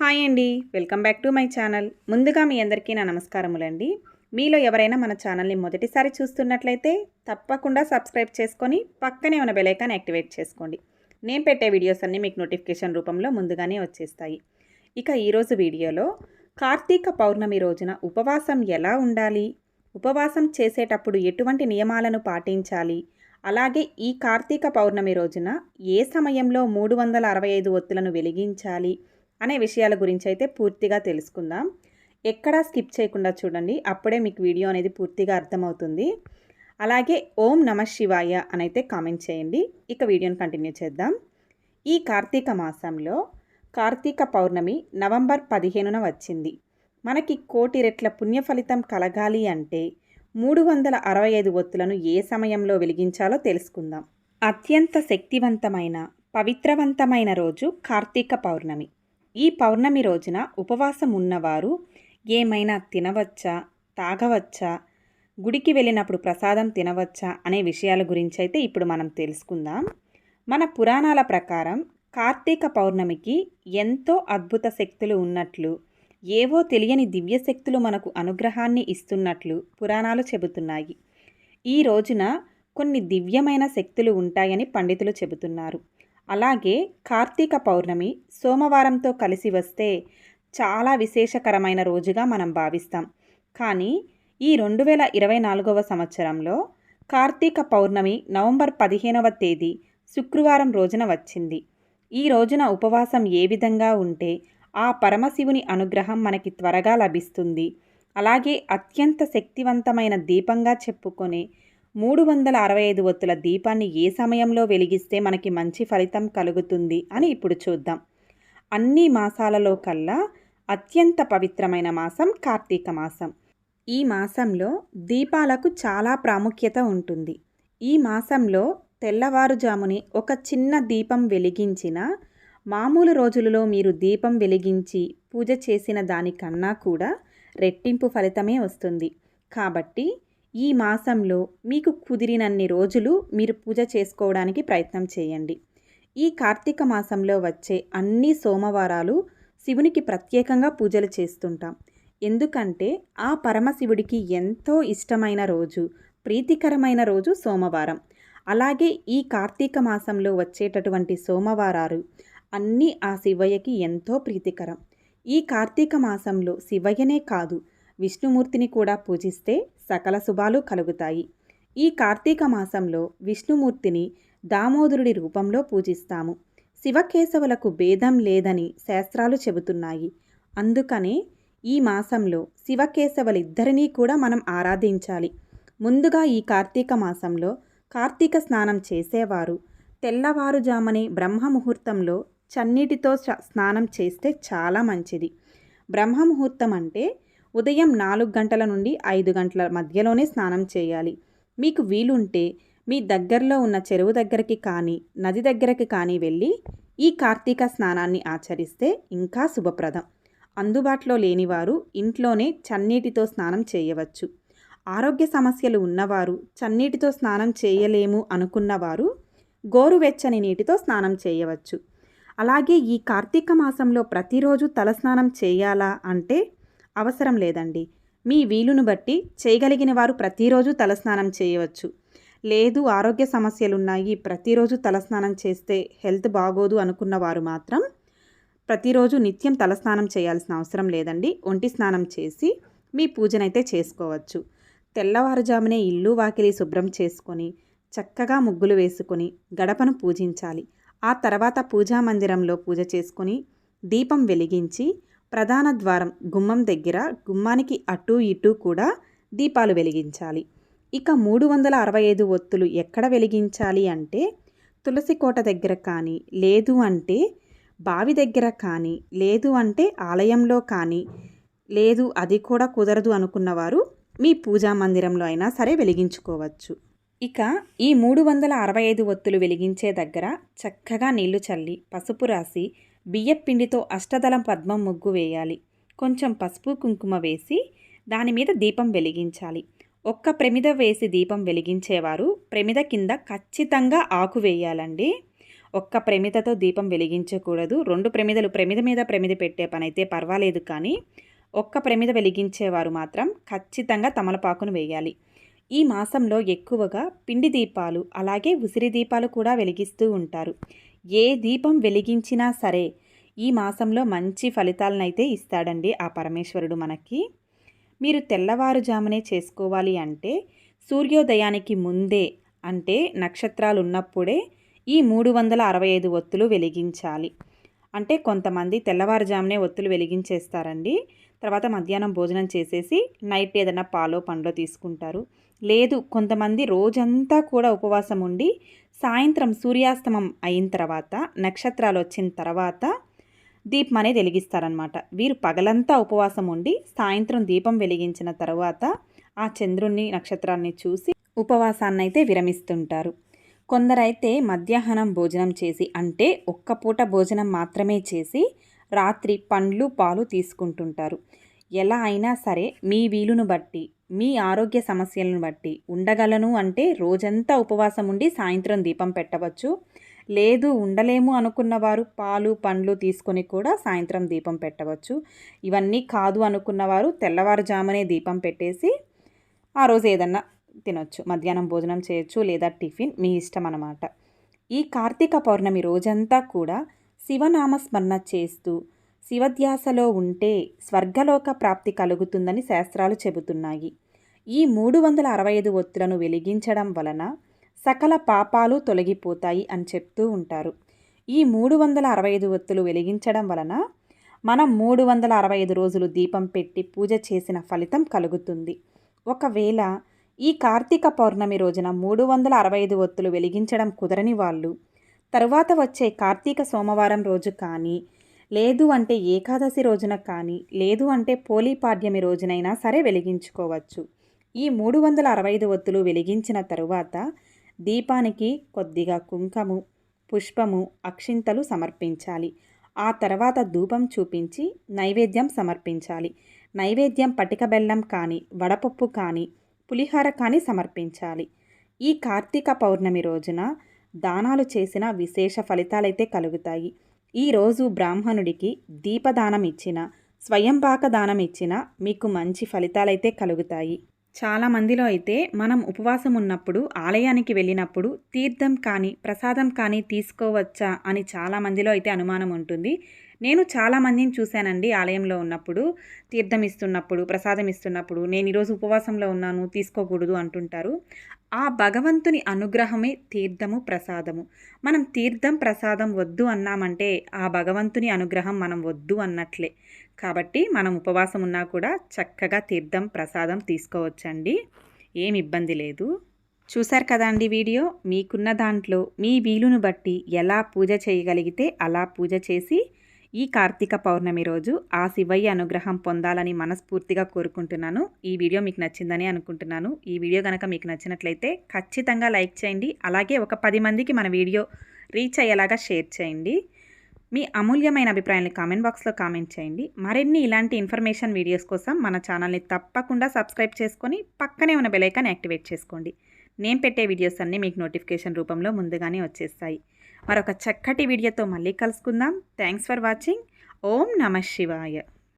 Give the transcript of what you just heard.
Hi అండి. Welcome back to my channel. ముందుగా మీ అందరికీ నా నమస్కారములండి. మీలో ఎవరైనా మన ఛానల్ని మొదటిసారి చూస్తున్నట్లయితే తప్పకుండా సబ్స్క్రైబ్ చేసుకొని పక్కనే ఉన్న బెలైకాన్ యాక్టివేట్ చేసుకోండి. నేను పెట్టే వీడియోస్ అన్నీ మీకు నోటిఫికేషన్ రూపంలో ముందుగానే వచ్చేస్తాయి. ఇక ఈరోజు వీడియోలో కార్తీక పౌర్ణమి రోజున ఉపవాసం ఎలా ఉండాలి? ఉపవాసం చేసేటప్పుడు ఎటువంటి నియమాలను పాటించాలి? అలాగే ఈ కార్తీక పౌర్ణమి రోజున ఏ సమయంలో మూడు వందల అరవై ఐదు ఒత్తులను వెలిగించాలి? అనే విషయాల గురించి అయితే పూర్తిగా తెలుసుకుందాం. ఎక్కడా స్కిప్ చేయకుండా చూడండి. అప్పుడే మీకు వీడియో అనేది పూర్తిగా అర్థమవుతుంది. అలాగే ఓం నమ శివాయ అని అయితే కామెంట్ చేయండి. ఇక వీడియోని కంటిన్యూ చేద్దాం. ఈ కార్తీక మాసంలో కార్తీక పౌర్ణమి నవంబర్ పదిహేనున వచ్చింది. మనకి కోటి రెట్ల పుణ్య ఫలితం కలగాలి అంటే మూడు వందల అరవై ఐదు ఒత్తులను ఏ సమయంలో వెలిగించాలో తెలుసుకుందాం. అత్యంత శక్తివంతమైన పవిత్రవంతమైన రోజు కార్తీక పౌర్ణమి. ఈ పౌర్ణమి రోజున ఉపవాసం ఉన్నవారు ఏమైనా తినవచ్చా తాగవచ్చా గుడికి వెళ్ళినప్పుడు ప్రసాదం తినవచ్చా అనే విషయాల గురించి అయితే ఇప్పుడు మనం తెలుసుకుందాం. మన పురాణాల ప్రకారం కార్తీక పౌర్ణమికి ఎంతో అద్భుత శక్తులు ఉన్నట్లు ఏవో తెలియని దివ్య శక్తులు మనకు అనుగ్రహాన్ని ఇస్తున్నట్లు పురాణాలు చెబుతున్నాయి. ఈ రోజున కొన్ని దివ్యమైన శక్తులు ఉంటాయని పండితులు చెబుతున్నారు. అలాగే కార్తీక పౌర్ణమి సోమవారంతో కలిసి వస్తే చాలా విశేషకరమైన రోజుగా మనం భావిస్తాం. కానీ ఈ రెండు వేల ఇరవై నాలుగవ సంవత్సరంలో కార్తీక పౌర్ణమి నవంబర్ పదిహేనవ తేదీ శుక్రవారం రోజున వచ్చింది. ఈ రోజున ఉపవాసం ఏ విధంగా ఉంటే ఆ పరమశివుని అనుగ్రహం మనకి త్వరగా లభిస్తుంది. అలాగే అత్యంత శక్తివంతమైన దీపంగా చెప్పుకొనే మూడు వందల అరవై ఐదు ఒత్తుల దీపాన్ని ఏ సమయంలో వెలిగిస్తే మనకి మంచి ఫలితం కలుగుతుంది అని ఇప్పుడు చూద్దాం. అన్ని మాసాలలో కల్లా అత్యంత పవిత్రమైన మాసం కార్తీక మాసం. ఈ మాసంలో దీపాలకు చాలా ప్రాముఖ్యత ఉంటుంది. ఈ మాసంలో తెల్లవారుజాముని ఒక చిన్న దీపం వెలిగించిన మామూలు రోజులలో మీరు దీపం వెలిగించి పూజ చేసిన దానికన్నా కూడా రెట్టింపు ఫలితమే వస్తుంది. కాబట్టి ఈ మాసంలో మీకు కుదిరినన్ని రోజులు మీరు పూజ చేసుకోవడానికి ప్రయత్నం చేయండి. ఈ కార్తీక మాసంలో వచ్చే అన్ని సోమవారాలు శివునికి ప్రత్యేకంగా పూజలు చేస్తుంటాం. ఎందుకంటే ఆ పరమశివుడికి ఎంతో ఇష్టమైన రోజు ప్రీతికరమైన రోజు సోమవారం. అలాగే ఈ కార్తీక మాసంలో వచ్చేటటువంటి సోమవారాలు అన్నీ ఆ శివయ్యకి ఎంతో ప్రీతికరం. ఈ కార్తీక మాసంలో శివయ్యనే కాదు విష్ణుమూర్తిని కూడా పూజిస్తే సకల శుభాలు కలుగుతాయి. ఈ కార్తీక మాసంలో విష్ణుమూర్తిని దామోదరుడి రూపంలో పూజిస్తాము. శివకేశవులకు భేదం లేదని శాస్త్రాలు చెబుతున్నాయి. అందుకనే ఈ మాసంలో శివకేశవులిద్దరినీ కూడా మనం ఆరాధించాలి. ముందుగా ఈ కార్తీక మాసంలో కార్తీక స్నానం చేసేవారు. తెల్లవారుజామనే బ్రహ్మముహూర్తంలో చన్నీటితో స్నానం చేస్తే చాలా మంచిది. బ్రహ్మముహూర్తం అంటే ఉదయం నాలుగు గంటల నుండి ఐదు గంటల మధ్యలోనే స్నానం చేయాలి. మీకు వీలుంటే మీ దగ్గరలో ఉన్న చెరువు దగ్గరికి కానీ నది దగ్గరికి కానీ వెళ్ళి ఈ కార్తీక స్నానాన్ని ఆచరిస్తే ఇంకా శుభప్రదం. అందుబాటులో లేనివారు ఇంట్లోనే చన్నీటితో స్నానం చేయవచ్చు. ఆరోగ్య సమస్యలు ఉన్నవారు చన్నీటితో స్నానం చేయలేము అనుకున్నవారు గోరువెచ్చని నీటితో స్నానం చేయవచ్చు. అలాగే ఈ కార్తీక మాసంలో ప్రతిరోజు తలస్నానం చేయాలా అంటే అవసరం లేదండి. మీ వీలును బట్టి చేయగలిగిన వారు ప్రతిరోజు తలస్నానం చేయవచ్చు. లేదు ఆరోగ్య సమస్యలు ఉన్నాయి ప్రతిరోజు తలస్నానం చేస్తే హెల్త్ బాగోదు అనుకున్న వారు మాత్రం ప్రతిరోజు నిత్యం తలస్నానం చేయాల్సిన అవసరం లేదండి. ఒంటి స్నానం చేసి మీ పూజనైతే చేసుకోవచ్చు. తెల్లవారుజామునే ఇల్లు వాకిలి శుభ్రం చేసుకొని చక్కగా ముగ్గులు వేసుకొని గడపను పూజించాలి. ఆ తర్వాత పూజా మందిరంలో పూజ చేసుకొని దీపం వెలిగించి ప్రధాన ద్వారం గుమ్మం దగ్గర గుమ్మానికి అటు ఇటు కూడా దీపాలు వెలిగించాలి. ఇక మూడు వందల అరవై ఐదు ఒత్తులు ఎక్కడ వెలిగించాలి అంటే తులసి కోట దగ్గర కానీ లేదు అంటే బావి దగ్గర కానీ లేదు అంటే ఆలయంలో కానీ లేదు అది కూడా కుదరదు అనుకున్నవారు మీ పూజా మందిరంలో అయినా సరే వెలిగించుకోవచ్చు. ఇక ఈ మూడు వందల అరవై ఐదు ఒత్తులు వెలిగించే దగ్గర చక్కగా నీళ్ళు చల్లి పసుపు రాసి బియ్యపిండితో అష్టదళం పద్మం ముగ్గు వేయాలి. కొంచెం పసుపు కుంకుమ వేసి దాని మీద దీపం వెలిగించాలి. ఒక్క ప్రమిద వేసి దీపం వెలిగించేవారు ప్రమిద కింద ఖచ్చితంగా ఆకు వేయాలండి. ఒక్క ప్రమిదతో దీపం వెలిగించకూడదు. రెండు ప్రమిదలు ప్రమిద మీద ప్రమిద పెట్టే పని అయితే పర్వాలేదు కానీ ఒక్క ప్రమిద వెలిగించేవారు మాత్రం ఖచ్చితంగా తమలపాకును వేయాలి. ఈ మాసంలో ఎక్కువగా పిండి దీపాలు అలాగే ఉసిరి దీపాలు కూడా వెలిగిస్తూ ఉంటారు. ఏ దీపం వెలిగించినా సరే ఈ మాసంలో మంచి ఫలితాలనైతే ఇస్తాడండి ఆ పరమేశ్వరుడు మనకి. మీరు తెల్లవారుజామునే చేసుకోవాలి అంటే సూర్యోదయానికి ముందే అంటే నక్షత్రాలు ఉన్నప్పుడే ఈ మూడు వందల అరవై ఐదు ఒత్తులు వెలిగించాలి. అంటే కొంతమంది తెల్లవారుజామునే ఒత్తులు వెలిగించేస్తారండి. తర్వాత మధ్యాహ్నం భోజనం చేసేసి నైట్ ఏదైనా పాలో పండ్లో తీసుకుంటారు. లేదు కొంతమంది రోజంతా కూడా ఉపవాసం ఉండి సాయంత్రం సూర్యాస్తమం అయిన తర్వాత నక్షత్రాలు వచ్చిన తర్వాత దీపం అనేది వెలిగిస్తారనమాట వీరు పగలంతా ఉపవాసం ఉండి సాయంత్రం దీపం వెలిగించిన తర్వాత ఆ చంద్రుణ్ణి నక్షత్రాన్ని చూసి ఉపవాసాన్ని అయితే విరమిస్తుంటారు. కొందరైతే మధ్యాహ్నం భోజనం చేసి అంటే ఒక్క పూట భోజనం మాత్రమే చేసి రాత్రి పండ్లు పాలు తీసుకుంటుంటారు. ఎలా అయినా సరే మీ వీలును బట్టి మీ ఆరోగ్య సమస్యలను బట్టి ఉండగలను అంటే రోజంతా ఉపవాసం ఉండి సాయంత్రం దీపం పెట్టవచ్చు. లేదు ఉండలేము అనుకున్నవారు పాలు పండ్లు తీసుకొని కూడా సాయంత్రం దీపం పెట్టవచ్చు. ఇవన్నీ కాదు అనుకున్నవారు తెల్లవారుజామునే దీపం పెట్టేసి ఆ రోజు ఏదన్నా తినొచ్చు. మధ్యాహ్నం భోజనం చేయొచ్చు లేదా టిఫిన్ మీ ఇష్టం అన్నమాట. ఈ కార్తీక పౌర్ణమి రోజంతా కూడా శివనామస్మరణ చేస్తూ శివధ్యాసలో ఉంటే స్వర్గలోక ప్రాప్తి కలుగుతుందని శాస్త్రాలు చెబుతున్నాయి. ఈ మూడు వందల అరవై ఐదు ఒత్తులను వెలిగించడం వలన సకల పాపాలు తొలగిపోతాయి అని చెప్తూ ఉంటారు. ఈ మూడు వందల అరవై ఐదు ఒత్తులు వెలిగించడం వలన మనం మూడు వందల అరవై ఐదు రోజులు దీపం పెట్టి పూజ చేసిన ఫలితం కలుగుతుంది. ఒకవేళ ఈ కార్తీక పౌర్ణమి రోజున మూడు వందల అరవై ఐదు ఒత్తులు వెలిగించడం కుదరని వాళ్ళు తరువాత వచ్చే కార్తీక సోమవారం రోజు కానీ లేదు అంటే ఏకాదశి రోజున కానీ లేదు అంటే పోలీపాడ్యమి రోజునైనా సరే వెలిగించుకోవచ్చు. ఈ మూడు వందల అరవై ఐదు ఒత్తులు వెలిగించిన తరువాత దీపానికి కొద్దిగా కుంకము పుష్పము అక్షింతలు సమర్పించాలి. ఆ తర్వాత ధూపం చూపించి నైవేద్యం సమర్పించాలి. నైవేద్యం పటిక బెల్లం కానీ వడపప్పు కానీ పులిహార కానీ సమర్పించాలి. ఈ కార్తీక పౌర్ణమి రోజున దానాలు చేసిన విశేష ఫలితాలైతే కలుగుతాయి. ఈరోజు బ్రాహ్మణుడికి దీపదానం ఇచ్చిన స్వయంపాక దానం ఇచ్చిన మీకు మంచి ఫలితాలైతే కలుగుతాయి. చాలా మందిలో అయితే మనం ఉపవాసం ఉన్నప్పుడు ఆలయానికి వెళ్ళినప్పుడు తీర్థం కానీ ప్రసాదం కానీ తీసుకోవచ్చా అని చాలా మందిలో అయితే అనుమానం ఉంటుంది నేను చాలామందిని చూశానండి ఆలయంలో ఉన్నప్పుడు తీర్థం ఇస్తున్నప్పుడు ప్రసాదం ఇస్తున్నప్పుడు నేను ఈరోజు ఉపవాసంలో ఉన్నాను తీసుకోకూడదు అంటుంటారు. ఆ భగవంతుని అనుగ్రహమే తీర్థము ప్రసాదము. మనం తీర్థం ప్రసాదం వద్దు అన్నామంటే ఆ భగవంతుని అనుగ్రహం మనం వద్దు అన్నట్లే. కాబట్టి మనం ఉపవాసం ఉన్నా కూడా చక్కగా తీర్థం ప్రసాదం తీసుకోవచ్చండి. ఏమి ఇబ్బంది లేదు. చూశారు కదా అండి వీడియో? మీకున్న దాంట్లో మీ వీలును బట్టి ఎలా పూజ చేయగలిగితే అలా పూజ చేసి ఈ కార్తీక పౌర్ణమి రోజు ఆ శివయ్య అనుగ్రహం పొందాలని మనస్ఫూర్తిగా కోరుకుంటున్నాను. ఈ వీడియో మీకు నచ్చిందని అనుకుంటున్నాను. ఈ వీడియో కనుక మీకు నచ్చినట్లయితే ఖచ్చితంగా లైక్ చేయండి. అలాగే ఒక పది మందికి మన వీడియో రీచ్ అయ్యేలాగా షేర్ చేయండి. మీ అమూల్యమైన అభిప్రాయాన్ని కామెంట్ బాక్స్లో కామెంట్ చేయండి. మరిన్ని ఇలాంటి ఇన్ఫర్మేషన్ వీడియోస్ కోసం మన ఛానల్ని తప్పకుండా సబ్స్క్రైబ్ చేసుకొని పక్కనే ఉన్న బెలైకాన్ యాక్టివేట్ చేసుకోండి. నేను పెట్టే వీడియోస్ అన్నీ మీకు నోటిఫికేషన్ రూపంలో ముందుగానే వచ్చేస్తాయి. మరొక చక్కటి వీడియోతో మళ్ళీ కలుసుకుందాం. థ్యాంక్స్ ఫర్ వాచింగ్ ఓం నమ శివాయ.